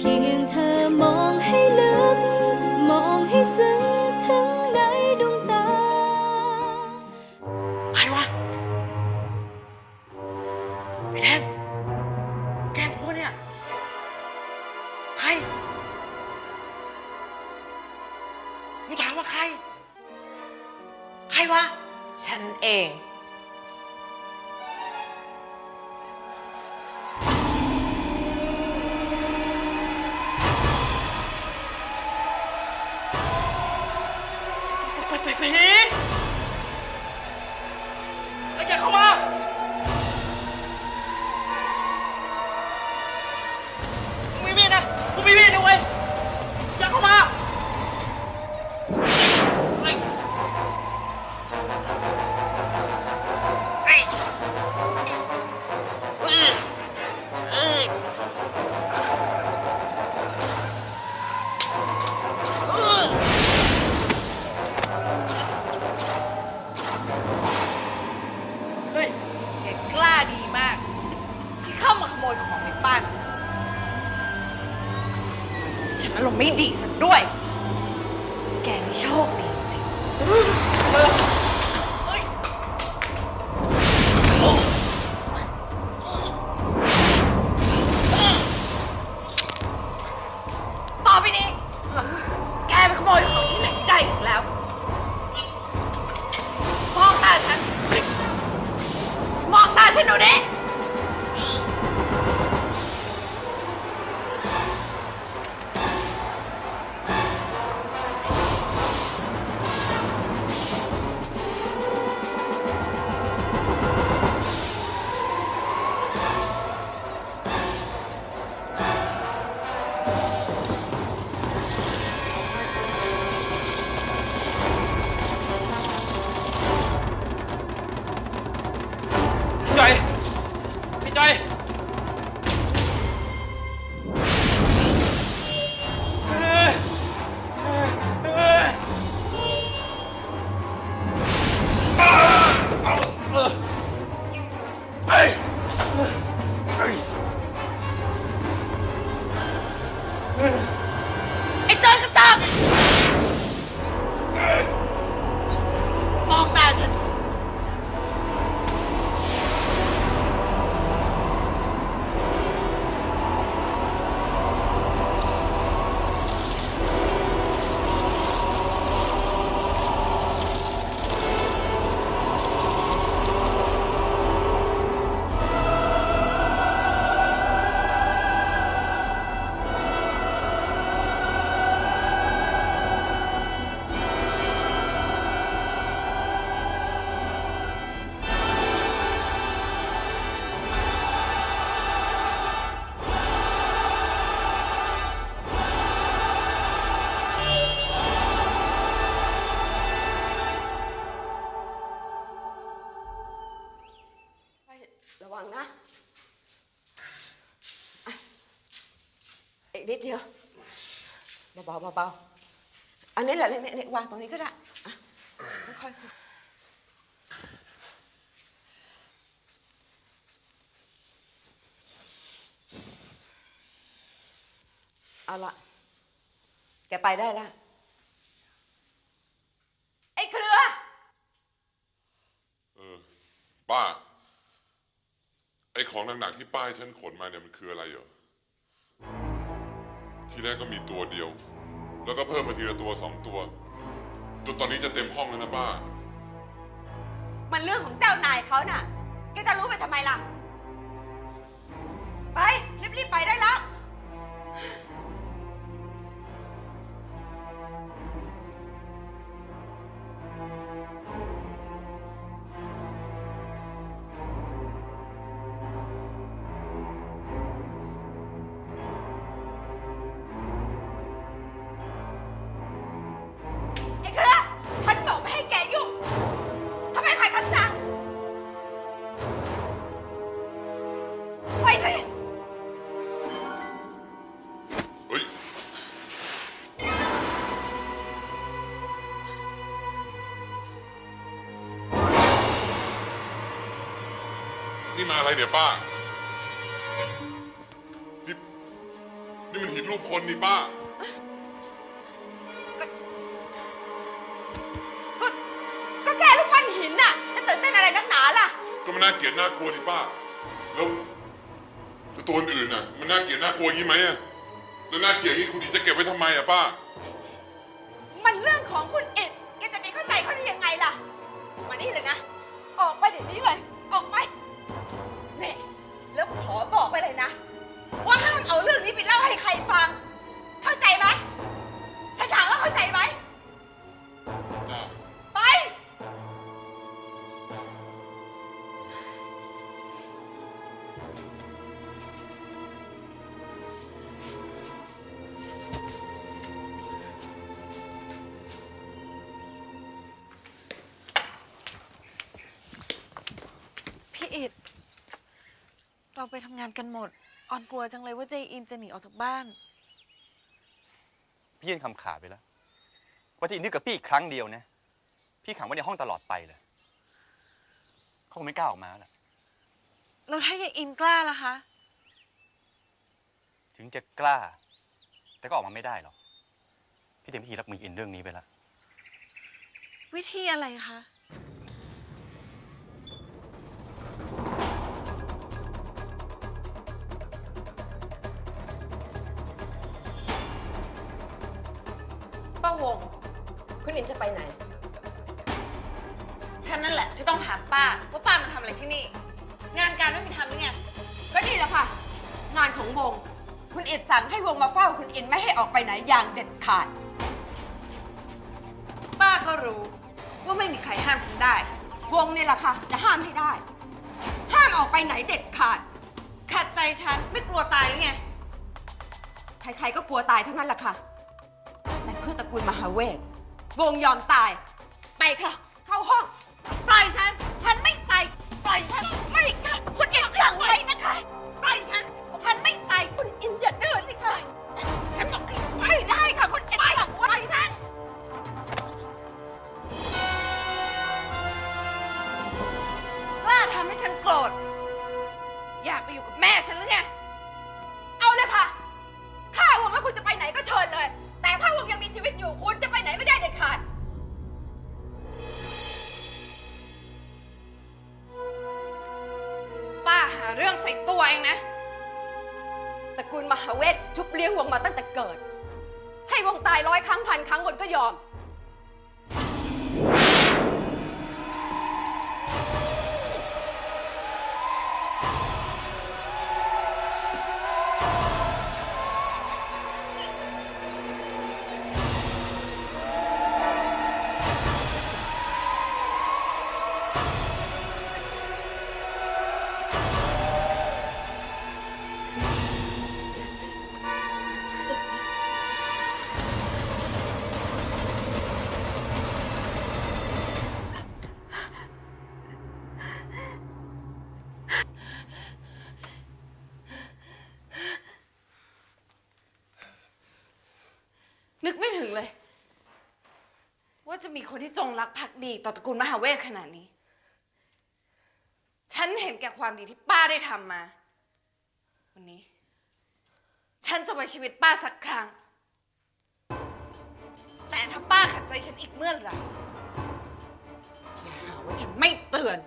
เพียงเธอมองให้ลึก มองให้ซึ้งถึงในดวงตา ใครวะไอ้แทนมึงแกล้งกูปะเนี่ย ใครกูถามว่าใคร ใครวะ ฉันเอง ปไปไปหนีไอ้แกเข้ามา อารมณ์ไม่ดีสักด้วย แกนี่โชคดีจริง อีกนิดเดียวเบาๆเบาๆอันนี้แหละเนี่ยเนี่ยวางตรงนี้ก็ได้อะค่อยๆ เอาละแกไปได้แล้ว ไอ้เครือ เออป้า ไอ้ของหนักๆที่ป้าให้ฉันขนมาเนี่ยมันคืออะไรเหรอ ทีแรกก็มีตัวเดียว แล้วก็เพิ่มมาทีละตัวสองตัว จนตอนนี้จะเต็มห้องแล้วนะป้า มันเรื่องของเจ้านายเขาน่ะ แกจะรู้ไปทำไมล่ะ ไป รีบๆไปได้แล้ว นี่มาอะไรเนี่ยป้า นี่นี่มันหินรูปคนนี่ป้า ก็ก็แค่ลูกปั้นหินน่ะ จะตื่นเต้นอะไรนักหนาล่ะ ก็มันน่าเกลียดน่ากลัวดิป้า แล้วแล้วตัวอื่นน่ะ มันน่าเกลียดน่ากลัวอย่างนี้ไหมอะแล้วน่าเกลียดอย่างนี้คุณอิดจะเก็บไว้ทำไมอะป้า มันเรื่องของคุณอิดแกจะไปเข้าใจเขาได้ยังไงล่ะ มานี่เลยนะ ออกไปเดี๋ยวนี้เลย ออกไป นี่ เราไปทำงานกันหมด ออนกลัวจังเลยว่าเจอินจะหนีออกจากบ้าน พี่ยื่นคำขาดไปแล้ว ว่าที่นึกกับพี่อีกครั้งเดียวนะ พี่ขังไว้ในห้องตลอดไปเลยเขาคงไม่กล้าออกมาแหละแล้วถ้ายายอินกล้าล่ะคะ ถึงจะกล้า แต่ก็ออกมาไม่ได้หรอก พี่เตรียมพิธีรับมืออินเรื่องนี้ไปแล้ว วิธีอะไรคะ วง คุณอินจะไปไหน ฉันนั่นแหละที่ต้องถามป้าว่าป้ามาทำอะไรที่นี่ งานการไม่มีทำหรือไง ก็นี่แหละค่ะ งานของวง คุณอิดสั่งให้วงมาเฝ้า คุณอินไม่ให้ออกไปไหนอย่างเด็ดขาด ป้าก็รู้ว่าไม่มีใครห้ามฉันได้ วงนี่แหละค่ะ จะห้ามให้ได้ ห้ามออกไปไหนเด็ดขาด ขัดใจฉันไม่กลัวตายหรือไง ใครๆก็กลัวตายทั้งนั้นแหละค่ะแต่เพื่อตระกูลมหาเวทวงยอมตาย ไปค่ะ เข้าห้อง ปล่อยฉัน ฉันไม่ไป ปล่อยฉัน ไม่ค่ะ คุณเอ็งสั่งไว้นะคะ ปล่อยฉัน ฉันไม่ไป คุณอินอย่าเดินสิค่ะ ฉันบอกให้ไม่ได้ค่ะ คุณเอ็งสั่งไว้ฉัน กล้าทำให้ฉันโกรธ อยากไปอยู่กับแม่ฉันหรือไง เอาเลยค่ะ มหาเวทชุบเลี้ยงวงมาตั้งแต่เกิด ให้วงตายร้อยครั้งพันครั้งวงก็ยอม จะมีคนที่จงรักภักดีต่อตระกูลมหาเวทขนาดนี้ ฉันเห็นแก่ความดีที่ป้าได้ทำมา วันนี้ ฉันจะไปชีวิตป้าสักครั้ง แต่ถ้าป้าขัดใจฉันอีกเมื่อไหร่อย่าหาว่าฉันไม่เตือน